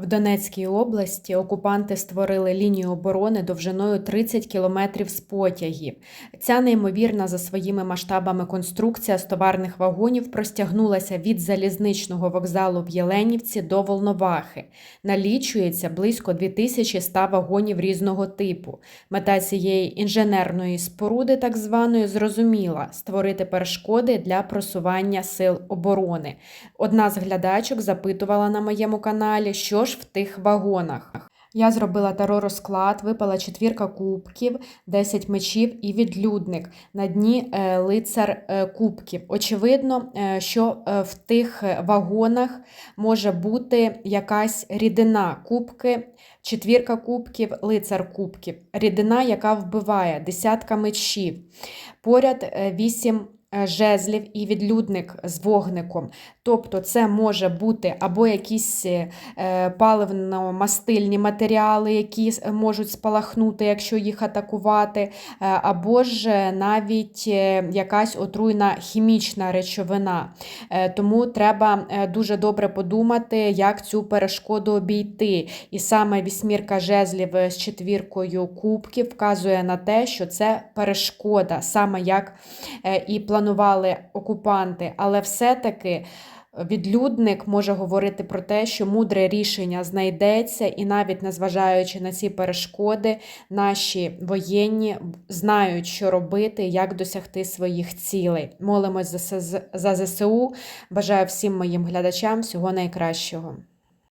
В Донецькій області окупанти створили лінію оборони довжиною 30 кілометрів з потягів. Ця неймовірна за своїми масштабами конструкція з товарних вагонів простягнулася від залізничного вокзалу в Єленівці до Волновахи. Налічується близько 2100 вагонів різного типу. Мета цієї інженерної споруди, так званої, зрозуміла створити перешкоди для просування сил оборони. Одна з глядачок запитувала на моєму каналі, що ж в тих вагонах. Я зробила таро розклад, випала четвірка кубків, 10 мечів і відлюдник. На дні е, лицар е, кубків. Очевидно, е, що в тих вагонах може бути якась рідина кубки, четвірка кубків, лицар кубків. Рідина, яка вбиває, десятка мечів. Поряд е, вісім е, жезлів і відлюдник з вогником. Тобто це може бути або якісь е, паливно-мастильні матеріали, які можуть спалахнути, якщо їх атакувати, е, або ж е, навіть е, якась отруйна хімічна речовина. Е, Тому треба е, дуже добре подумати, як цю перешкоду обійти. І саме вісьмірка жезлів е, з четвіркою кубків вказує на те, що це перешкода, саме як е, і планували окупанти. Але все-таки відлюдник може говорити про те, що мудре рішення знайдеться, і навіть незважаючи на ці перешкоди, наші воєнні знають, що робити, як досягти своїх цілей. Молимось за ЗСУ. Бажаю всім моїм глядачам всього найкращого.